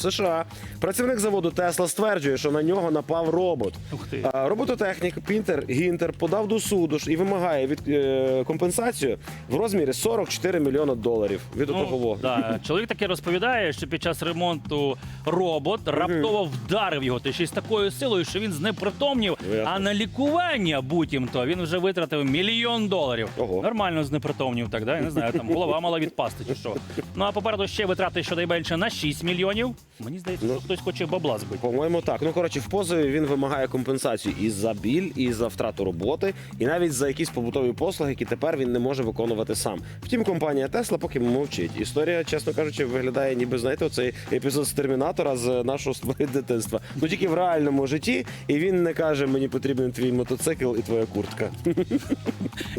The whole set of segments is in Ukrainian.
США. Працівник заводу Тесла стверджує, що на нього напав робот. Ух ти. Робототехнік Пінтер Гінтер подав до суду ж і вимагає від е, компенсацію в розмірі 44 мільйона доларів від. Ну, да. Чоловік таки розповідає, що під час ремонту робот раптово вдарив його, та ще й з такою силою, що він знепритомнів, Ясно. а на лікування буцімто він вже витратив мільйон доларів. Ого. Нормально знепритомнів, так да? Я не знаю, там голова мала відпасти чи що. Ну а попереду ще витрати щонайменше на 6 мільйонів. Мені здається, Ну. що хтось хоче бабла збити. По-моєму, так. Ну коротше, в позові він вимагає компенсацію і за біль, і за втрату роботи, і навіть за якісь побутові послуги, які тепер він не може виконувати сам. Втім, компанія Тесла поки мовчить. Історія, чесно кажучи, виглядає, ніби знаєте, оцей епізод з термінатора з нашого з дитинства. Ну тільки в реальному житті, і він не каже: мені потрібен твій мотоцикл і твоя куртка.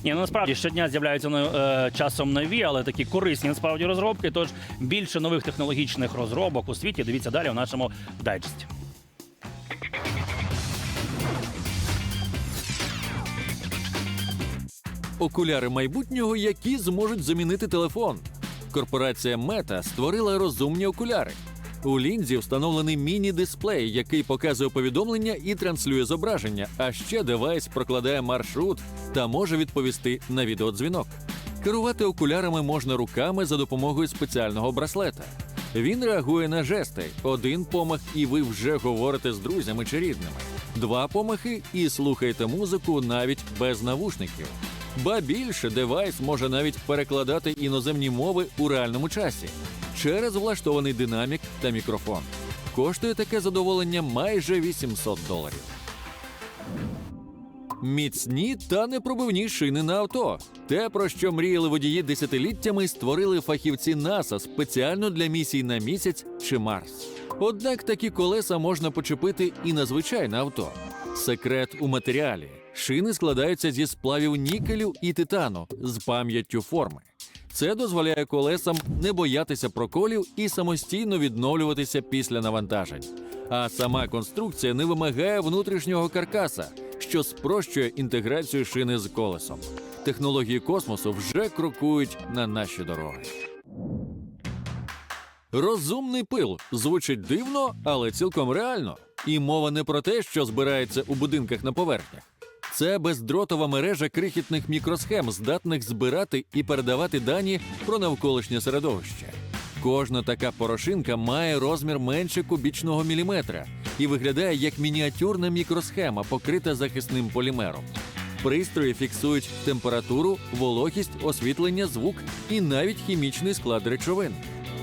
Ні, ну насправді щодня з'являються ну, е, часом нові, але такі корисні насправді розробки. Тож більше нових технологічних розробок у світі. Дивіться далі у нашому дайджесті. Окуляри майбутнього, які зможуть замінити телефон. Корпорація Мета створила розумні окуляри. У лінзі встановлений міні-дисплей, який показує повідомлення і транслює зображення. А ще девайс прокладає маршрут та може відповісти на відеодзвінок. Керувати окулярами можна руками за допомогою спеціального браслета. Він реагує на жести. Один помах, і ви вже говорите з друзями чи рідними. Два помахи і слухаєте музику навіть без навушників. Ба більше девайс може навіть перекладати іноземні мови у реальному часі через влаштований динамік та мікрофон. Коштує таке задоволення майже 800 доларів. Міцні та непробивні шини на авто. Те, про що мріяли водії десятиліттями, створили фахівці НАСА спеціально для місій на місяць чи Марс. Однак такі колеса можна почепити і на звичайне авто. Секрет у матеріалі. Шини складаються зі сплавів нікелю і титану з пам'яттю форми. Це дозволяє колесам не боятися проколів і самостійно відновлюватися після навантажень. А сама конструкція не вимагає внутрішнього каркаса, що спрощує інтеграцію шини з колесом. Технології космосу вже крокують на наші дороги. Розумний пил звучить дивно, але цілком реально. І мова не про те, що збирається у будинках на поверхнях. Це бездротова мережа крихітних мікросхем, здатних збирати і передавати дані про навколишнє середовище. Кожна така порошинка має розмір менше кубічного міліметра і виглядає як мініатюрна мікросхема, покрита захисним полімером. Пристрої фіксують температуру, вологість, освітлення, звук і навіть хімічний склад речовин.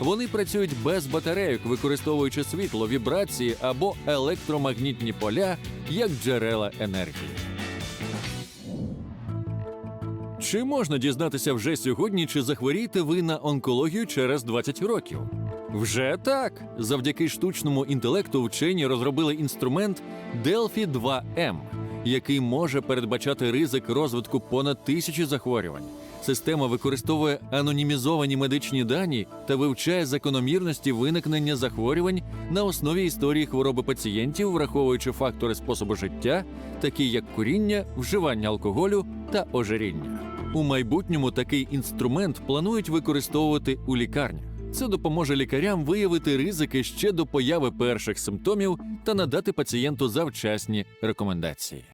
Вони працюють без батарейок, використовуючи світло, вібрації або електромагнітні поля як джерела енергії. Чи можна дізнатися вже сьогодні, чи захворієте ви на онкологію через 20 років? Вже так. Завдяки штучному інтелекту вчені розробили інструмент Delphi 2M, який може передбачати ризик розвитку понад тисячі захворювань. Система використовує анонімізовані медичні дані та вивчає закономірності виникнення захворювань на основі історії хвороби пацієнтів, враховуючи фактори способу життя, такі як куріння, вживання алкоголю та ожиріння. У майбутньому такий інструмент планують використовувати у лікарнях. Це допоможе лікарям виявити ризики ще до появи перших симптомів та надати пацієнту завчасні рекомендації.